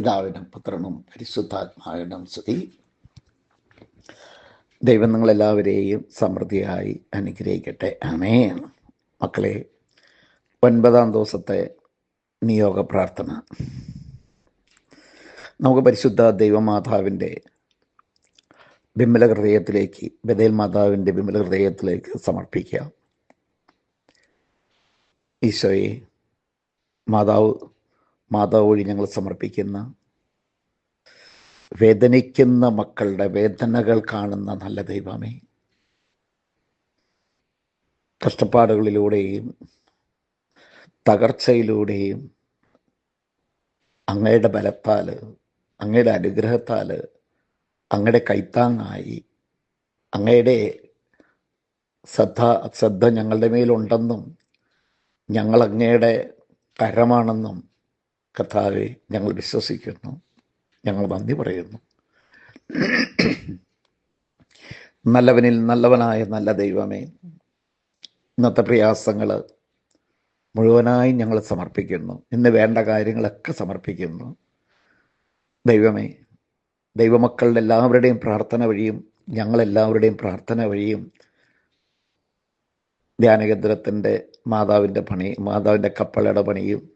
പിതാവിനും പുത്രനും പരിശുദ്ധാത്മാവിനും സ്തുതി. ദൈവം നിങ്ങളെല്ലാവരെയും സമൃദ്ധിയായി അനുഗ്രഹിക്കട്ടെ. അമേ മക്കളെ ഒൻപതാം ദിവസത്തെ നിയോഗ പ്രാർത്ഥന. നമുക്ക് പരിശുദ്ധ ദൈവമാതാവിന്റെ ബിമല ഹൃദയത്തിലേക്ക് ബദേൽ മാതാവിന്റെ ബിമല ഹൃദയത്തിലേക്ക് സമർപ്പിക്കാം. ഈശോയെ മാതാവ് മാതാവ് വഴി ഞങ്ങൾ സമർപ്പിക്കുന്ന വേദനിക്കുന്ന മക്കളുടെ വേദനകൾ കാണുന്ന നല്ല ദൈവമേ. കഷ്ടപ്പാടുകളിലൂടെയും തകർച്ചയിലൂടെയും അങ്ങയുടെ ബലത്താൽ അങ്ങയുടെ അനുഗ്രഹത്താൽ അങ്ങയുടെ കൈത്താങ്ങായി അങ്ങയുടെ ശ്രദ്ധ ശ്രദ്ധ ഞങ്ങളുടെ മേലുണ്ടെന്നും ഞങ്ങൾ അങ്ങയുടെ കരമാണെന്നും കർത്താവെ ഞങ്ങൾ വിശ്വസിക്കുന്നു. ഞങ്ങൾ നന്ദി പറയുന്നു. നല്ലവനിൽ നല്ലവനായ നല്ല ദൈവമേ ഇന്നത്തെ പ്രയാസങ്ങൾ മുഴുവനായി ഞങ്ങൾ സമർപ്പിക്കുന്നു. ഇന്ന് വേണ്ട കാര്യങ്ങളൊക്കെ സമർപ്പിക്കുന്നു. ദൈവമേ ദൈവമക്കളുടെ എല്ലാവരുടെയും പ്രാർത്ഥന വഴിയും ഞങ്ങളെല്ലാവരുടെയും പ്രാർത്ഥന വഴിയും ധ്യാനകേന്ദ്രത്തിന്റെ മാതാവിന്റെ പണി മാതാവിന്റെ കപ്പളയുടെ പണിയും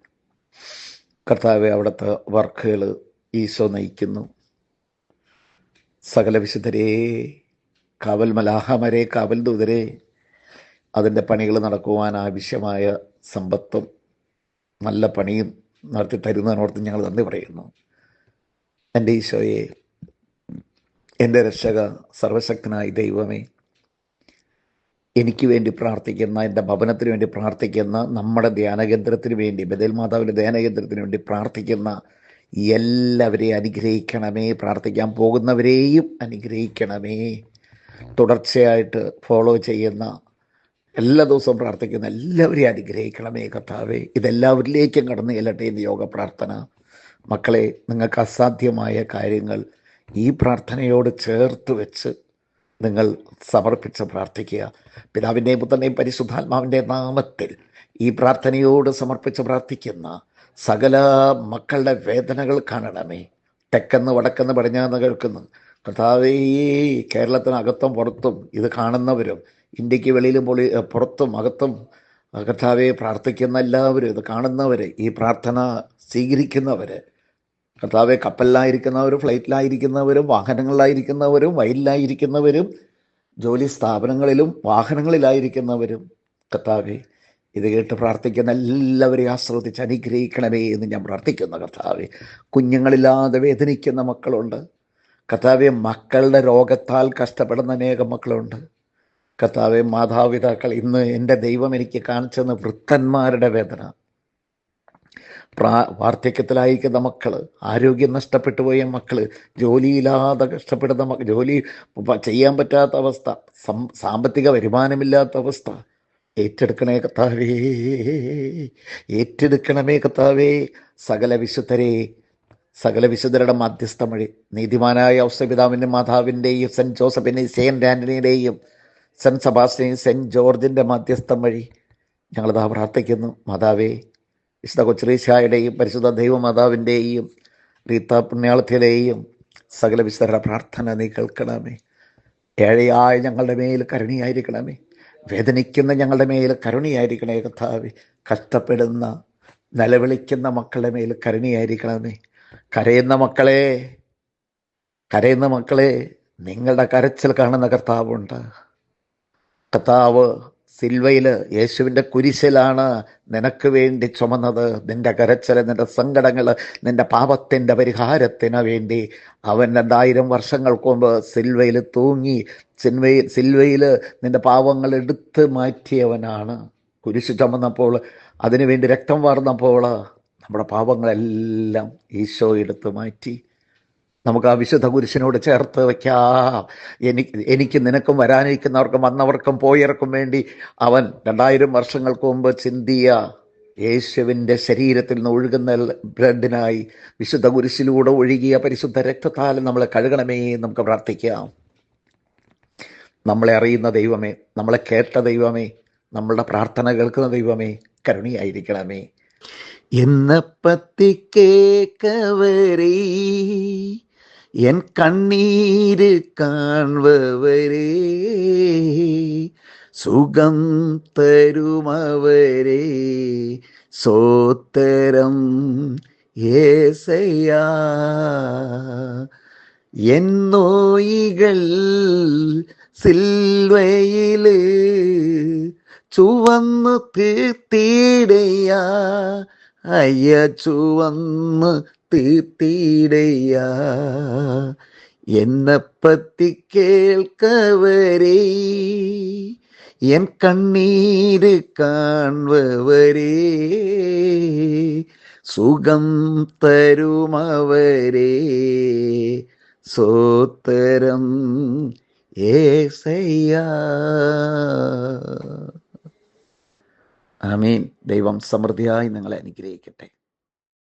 കർത്താവെ അവിടുത്തെ വർക്കുകൾ ഈശോ നയിക്കുന്നു. സകല വിശുദ്ധരെ കാവൽ മലാഹമരെ കാവൽ ദൂതരെ അതിന്റെ പണികൾ നടക്കുവാൻ ആവശ്യമായ സമ്പത്തും നല്ല പണിയും നടത്തി തരുന്നതിനോർത്ത് ഞങ്ങൾ നന്ദി പറയുന്നു. എന്റെ ഈശോയെ എന്റെ രക്ഷക സർവശക്തനായ ദൈവമേ എനിക്ക് വേണ്ടി പ്രാർത്ഥിക്കുന്ന എന്റെ ഭവനത്തിന് വേണ്ടി പ്രാർത്ഥിക്കുന്ന നമ്മുടെ ധ്യാനകേന്ദ്രത്തിന് വേണ്ടി ബദൽ മാതാവിന്റെ ധ്യാനകേന്ദ്രത്തിന് വേണ്ടി പ്രാർത്ഥിക്കുന്ന എല്ലാവരെയും അനുഗ്രഹിക്കണമേ. പ്രാർത്ഥിക്കാൻ പോകുന്നവരെയും അനുഗ്രഹിക്കണമേ. തുടർച്ചയായിട്ട് ഫോളോ ചെയ്യുന്ന എല്ലാ ദിവസവും പ്രാർത്ഥിക്കുന്ന എല്ലാവരെയും അനുഗ്രഹിക്കണമേ കർത്താവേ. ഇതെല്ലാവരിലേക്കും കടന്നു ചെല്ലട്ടെ എന്ന് യോഗ പ്രാർത്ഥന. മക്കളെ നിങ്ങൾക്ക് അസാധ്യമായ കാര്യങ്ങൾ ഈ പ്രാർത്ഥനയോട് ചേർത്ത് വെച്ച് നിങ്ങൾ സമർപ്പിച്ച് പ്രാർത്ഥിക്കുക. പിതാവിന്റെയും പുത്രന്റെയും പരിശുദ്ധാത്മാവിന്റെ നാമത്തിൽ ഈ പ്രാർത്ഥനയോട് സമർപ്പിച്ച് പ്രാർത്ഥിക്കുന്ന സകല മക്കളുടെ വേദനകൾ കാണണമേ. തെക്കെന്ന് വടക്കെന്ന് പടിഞ്ഞാന്ന് കേൾക്കുന്നു. കർത്താവേ കേരളത്തിനകത്തും പുറത്തും ഇത് കാണുന്നവരും ഇന്ത്യയ്ക്ക് വെളിയിലും പൊളി പുറത്തും അകത്തും കർത്താവെ പ്രാർത്ഥിക്കുന്ന എല്ലാവരും ഇത് കാണുന്നവർ ഈ പ്രാർത്ഥന സ്വീകരിക്കുന്നവർ കർത്താവെ കപ്പലിലായിരിക്കുന്നവരും ഫ്ലൈറ്റിലായിരിക്കുന്നവരും വാഹനങ്ങളിലായിരിക്കുന്നവരും വയലിലായിരിക്കുന്നവരും ജോലി സ്ഥാപനങ്ങളിലും വാഹനങ്ങളിലായിരിക്കുന്നവരും കർത്താവെ ഇത് കേട്ട് പ്രാർത്ഥിക്കുന്ന എല്ലാവരെയും ആശ്രദിച്ച് അനുഗ്രഹിക്കണമേ എന്ന് ഞാൻ പ്രാർത്ഥിക്കുന്നു കർത്താവെ. കുഞ്ഞുങ്ങളില്ലാതെ വേദനിക്കുന്ന മക്കളുണ്ട്. കർത്താവെ മക്കളുടെ രോഗത്താൽ കഷ്ടപ്പെടുന്ന അനേകം മക്കളുണ്ട്. കർത്താവെ മാതാപിതാക്കൾ ഇന്ന് എന്റെ ദൈവം എനിക്ക് കാണിച്ചെന്ന് വൃത്തന്മാരുടെ വേദന. പ്രാ വാർദ്ധക്യത്തിലായിരിക്കുന്ന മക്കൾ ആരോഗ്യം നഷ്ടപ്പെട്ടു പോയ മക്കൾ ജോലിയില്ലാതെ കഷ്ടപ്പെടുന്ന മക്കൾ ജോലി ചെയ്യാൻ പറ്റാത്ത അവസ്ഥ സാമ്പത്തിക വരുമാനമില്ലാത്ത അവസ്ഥ. ഏറ്റെടുക്കണേ കത്താവേ ഏറ്റെടുക്കണമേ കത്താവേ സകല വിശുദ്ധരെ സകല വിശുദ്ധരുടെ മധ്യസ്ഥ വഴി നീതിമാനായ ഔസപിതാവിന്റെ മാതാവിന്റെയും സെന്റ് ജോസഫിന്റെയും സെയിന്റ് ആന്റണിയുടെയും സെന്റ് സബാസ്റ്റിനെയും സെന്റ് ജോർജിന്റെ മധ്യസ്ഥം വഴി ഞങ്ങളിതാ പ്രാർത്ഥിക്കുന്നു. മാതാവേ വിശുദ്ധ കൊച്ചുറീശായുടെയും പരിശുദ്ധ ദൈവമാതാവിന്റെയും റീത്ത പുണ്യാളത്തിലെയും സകല വിശുദ്ധരുടെ പ്രാർത്ഥന നീ കേൾക്കണമേ. ഏഴയായ ഞങ്ങളുടെ മേൽ കരുണിയായിരിക്കണമേ. വേദനിക്കുന്ന ഞങ്ങളുടെ മേൽ കരുണിയായിരിക്കണേ കഥാവി കഷ്ടപ്പെടുന്ന നിലവിളിക്കുന്ന മക്കളുടെ മേൽ കരുണിയായിരിക്കണമേ. കരയുന്ന മക്കളെ കരയുന്ന മക്കളെ നിങ്ങളുടെ കരച്ചിൽ കാണുന്ന കർത്താവുണ്ട്. കർത്താവ് സിൽവയിൽ യേശുവിന്റെ കുരിശിലാണ് നിനക്ക് വേണ്ടി ചുമന്നത്. നിന്റെ കരച്ചൽ നിന്റെ സങ്കടങ്ങൾ നിന്റെ പാപത്തിന്റെ പരിഹാരത്തിന് വേണ്ടി. അവൻ രണ്ടായിരം വർഷങ്ങൾക്ക് മുമ്പ് സിൽവയിൽ തൂങ്ങി സിൽവയിൽ സിൽവയിൽ നിന്റെ പാപങ്ങൾ എടുത്ത് മാറ്റിയവനാണ്. കുരിശ് ചുമന്നപ്പോൾ അതിനുവേണ്ടി രക്തം വാർന്നപ്പോൾ നമ്മുടെ പാപങ്ങളെല്ലാം ഈശോ എടുത്ത് മാറ്റി. നമുക്ക് ആ വിശുദ്ധ കുരിശിനോട് ചേർത്ത് വയ്ക്കാം. എനിക്ക് എനിക്ക് നിനക്കും വരാനിരിക്കുന്നവർക്കും വന്നവർക്കും പോയവർക്കും വേണ്ടി അവൻ രണ്ടായിരം വർഷങ്ങൾക്ക് മുമ്പ് ചിന്തിയ യേശുവിന്റെ ശരീരത്തിൽ നിന്ന് ഒഴുകുന്ന ബ്ലഡിനായി വിശുദ്ധ കുരിശിലൂടെ ഒഴുകിയ പരിശുദ്ധ രക്തത്താൽ നമ്മളെ കഴുകണമേ നമുക്ക് പ്രാർത്ഥിക്കാം. നമ്മളെ അറിയുന്ന ദൈവമേ നമ്മളെ കേട്ട ദൈവമേ നമ്മളുടെ പ്രാർത്ഥന കേൾക്കുന്ന ദൈവമേ കരുണിയായിരിക്കണമേ. എന്ന പത്തിക്കേക്കവരീ എൻ കണ്ണീര് കാൺവരേ സുഖം തരുമവരെ സോത്തരം ഏസയ എന്നോയികൾ സിൽവയിൽ ചുവന്നു തീർത്തിടയ അയ്യ ചുവന്ന് തീർത്തിടയ്യ എന്നപ്പത്തി കേൾക്കവരേ എൻ കണ്ണീര് കാൺവരേ സുഖം തരുമവരേ. സോത്തരം ഏസയ്യാ. ആമീൻ. ദൈവം സമൃദ്ധിയായി നിങ്ങളെ അനുഗ്രഹിക്കട്ടെ.